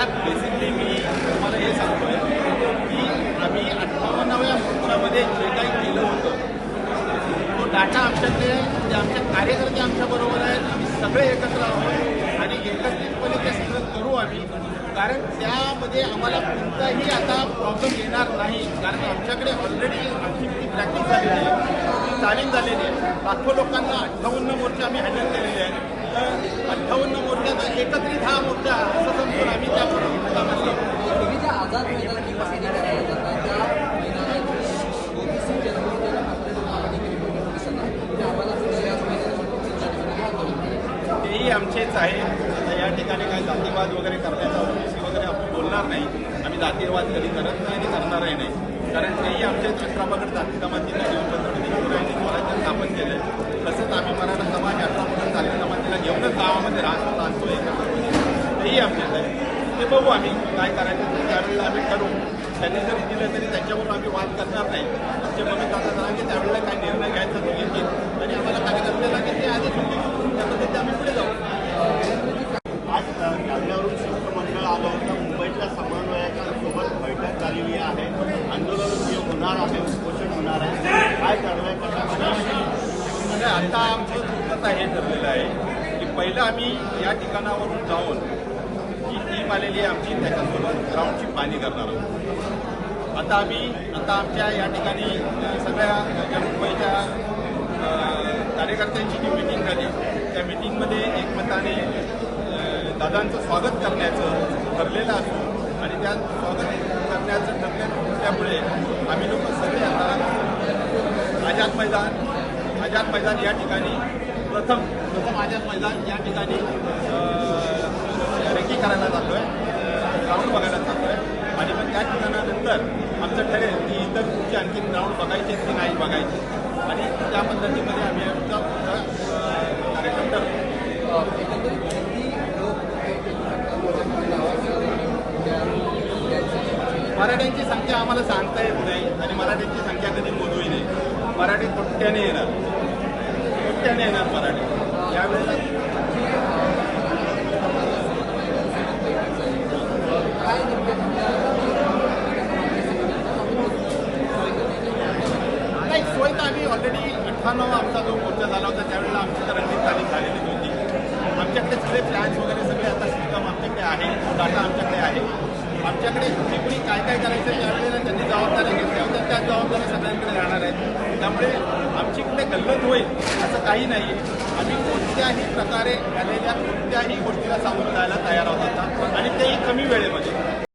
आता बेसिकली मी तुम्हाला हे सांगतोय की आम्ही अठ्ठावन्नाव्या मोर्चामध्ये जे काही केलं होतं तो डाटा आमच्याकडे म्हणजे आमच्या कार्यकर्ते आमच्याबरोबर आहेत आम्ही सगळे एकत्र आहोत आणि एकत्रितपणे ते सगळं करू आम्ही. कारण त्यामध्ये आम्हाला कोणताही आता प्रॉब्लेम येणार नाही कारण आमच्याकडे ऑलरेडी आमची प्रॅक्टिस झालेली आहे तालीम झालेली आहे लाखो लोकांना अठ्ठावन्न मोर्चे आम्ही हँडल केलेले आहेत. तर अठ्ठावन्न मोर्चाचा एकत्रित हा मोर्चा असं समजून आम्ही करायचं आमचेच आहे. आता या ठिकाणी काय जातीवाद वगैरे करण्याचा ओबीसी वगैरे आपण बोलणार नाही. आम्ही जातीवाद कधी करत नाही आणि करणारही नाही. कारण तेही आमच्या अठरा पगड जाती जमातीला घेऊन पद्धतीने स्वराज्य स्थापन केलं तसंच आम्ही मराठा समाज अठरा पगड जाती जमातीला घेऊनच गावामध्ये राहतो आणतो एकत्र तेही आमच्याच आहे. ते बघू आम्ही काय करायचं त्यावेळेला आम्ही ठरवू. त्यांनी जरी दिलं तरी त्यांच्यावर आम्ही वाद करणार नाही. आमचे मम्मी काका जरांगे त्यावेळेला काय निर्णय घ्यायचा तो घेतील आणि आम्हाला कार्यकर्ते लागेल ते आधी सुट्टी त्या पद्धतीने आम्ही पुढे जाऊ आज जालन्यावरून शिष्टमंडळ आलं होतं मुंबईतल्या समन्वयकांसोबत बैठक झालेली आहे आंदोलन जे होणार आहे उपोषण होणार आहे. काय ठरलंय कशा म्हणजे आता आमचं स्वतः हे ठरलेलं आहे की पहिलं आम्ही या ठिकाणावरून जाऊन जी टीम आलेली आहे आमची त्याच्यासोबत ग्राउंडची पाणी करणार आहोत. आता आम्ही आता आमच्या या ठिकाणी सगळ्या ज्या मुंबईच्या कार्यकर्त्यांची जी मिटिंग झाली त्या मिटिंगमध्ये एकमताने दादांचं स्वागत करण्याचं ठरलेलं असून आणि त्या स्वागत करण्याचं ठरल्यामुळे आम्ही लोक सगळे आता आझाद मैदान आझाद मैदान या ठिकाणी प्रथम प्रथम आझाद मैदान या ठिकाणी रेकी करायला जातो आहे ग्राउंड बघायला जातो आहे आणि मग त्या ठिकाणानंतर आमचं ठरेल की इतर कुठचे आणखी ग्राउंड बघायचे की नाही बघायचे. आणि त्या पद्धतीमध्ये आम्ही मराठ्यांची संख्या आम्हाला सांगता येत नाही आणि मराठ्यांची संख्या कधी मोजूही नाही. मराठी तुट्ट्याने येणार. तुट्ट्याने येणार मराठी. यावेळेला नाही सोय तर आम्ही ऑलरेडी अठ्ठ्याण्णव आमचा जो मोर्चा झाला होता त्यावेळेला आमची तर रणनीत तालीम झालेली होती. आमच्याकडे सगळे प्लॅन्स वगैरे सगळे आता सिस्टम आमच्याकडे आहे. डाटा आमच्याकडे आमच्याकडे कुणी कुणी काय काय करायचं त्यावेळेला त्यांनी जबाबदाऱ्या घेतल्या होत्या त्या जबाबदाऱ्या सगळ्यांकडे राहणार आहेत. त्यामुळे आमची कुठे गल्लत होईल असं काही नाही. आम्ही कोणत्याही प्रकारे झालेल्या कोणत्याही गोष्टीला सामोरं जायला तयार आहोत आता. आणि तेही कमी वेळेमध्ये.